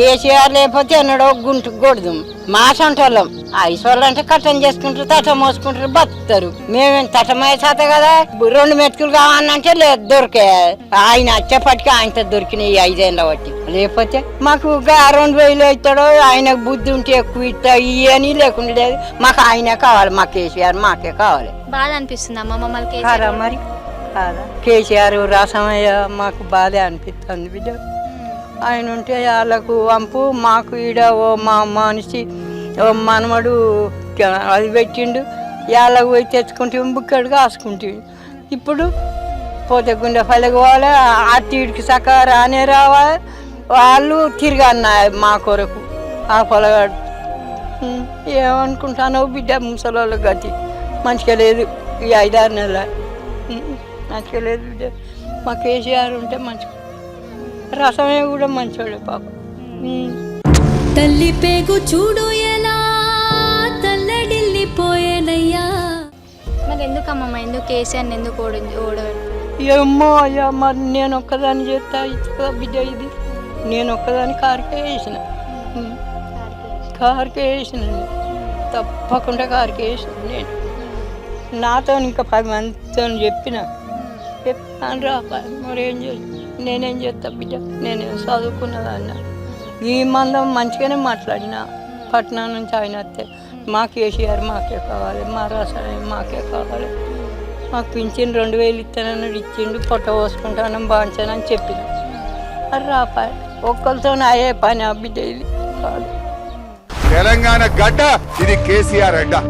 కేసీఆర్ లేకపోతే ఎన్నడో గుంటు గొడదు. మా సొంటోళ్ళం ఐసోళ్ళు అంటే కట్టం చేసుకుంటారు తట మోసుకుంటారు బతుకుతారు మేమేం తటమయ్యే చేత కదా? రెండు మెతుకులు కావాలంటే లేదు దొరికే. ఆయన వచ్చేపటికి ఆయనతో దొరికినాయి ఈ ఐదేళ్ళ బట్టి లేకపోతే మాకు రెండు వేలు అవుతాడో ఆయనకు బుద్ధి ఉంటే ఎక్కువ ఇస్తా ఇవని లేకుండా లేదు. మాకు ఆయనే కావాలి మా కేసీఆర్ మాకే కావాలి. బాధ అనిపిస్తుంది అమ్మ మమ్మల్ని మరి? కాదా? కేసీఆర్ రసమయ్య మాకు బాధే అనిపిస్తుంది బిడ్డ. ఆయన ఉంటే వాళ్ళకు వంపు మాకు ఈడ ఓ మా మనిషి ఓ మనమడు అది పెట్టిండు. వాళ్ళకు పోయి తెచ్చుకుంటే బుక్కడు కాసుకుంటే ఇప్పుడు పోతే గుండె పల్లెకి పోవాలి అట్టిడికి సక్క రానే రావాలి. వాళ్ళు తిరగన్న మా కొరకు ఆ పొలగాడు. ఏమనుకుంటానో బిడ్డ ముసలోళ్ళ గతి. మంచిగా లేదు ఈ ఐదారు నెలలు. మంచిగా లేదు బిడ్డ. మా కేసీఆర్ ఉంటే మంచిగా రసమే కూడా మంచోడే పాప. తల్లి పేగు చూడు ఎలా తల్లడిల్లిపోయేనయ్యా. మరి ఎందుకు అమ్మమ్మ ఎందుకు కేసీఆర్ ఎందుకు ఓడి ఓడబెట్టు ఏమో అయ్యా మరి నేను ఒక్కదాన్ని చేస్తా కదా బిడ్డ ఇది. నేను ఒక్కదాని కారుకే వేసిన. కారుకే వేసిన. నేను. తప్పకుండా కారుకే వేసిన నేను. నాతో ఇంకా పది మందితో చెప్పిన. చెప్పాను రా మరి ఏం చేసి నేనేం చేస్తా బిడ్డ? నేనేం చదువుకున్నదన్న. ఈ మందం మంచిగానే మాట్లాడిన. పట్నం నుంచి ఆయన వస్తే మా కేసీఆర్ మాకే కావాలి మా రసాయనం మాకే కావాలి. మాకు పింఛన్ రెండు వేలు ఇస్తానన్నాడు ఇచ్చిండు పొట్ట పోసుకుంటాను బాగుంచానని చెప్పిన. అది రాపాయ ఒక్కరితో అయ్యే పని ఆ బిడ్డ ఇది కాదు. తెలంగాణ గడ్డ ఇది కేసీఆర్ అడ్డా.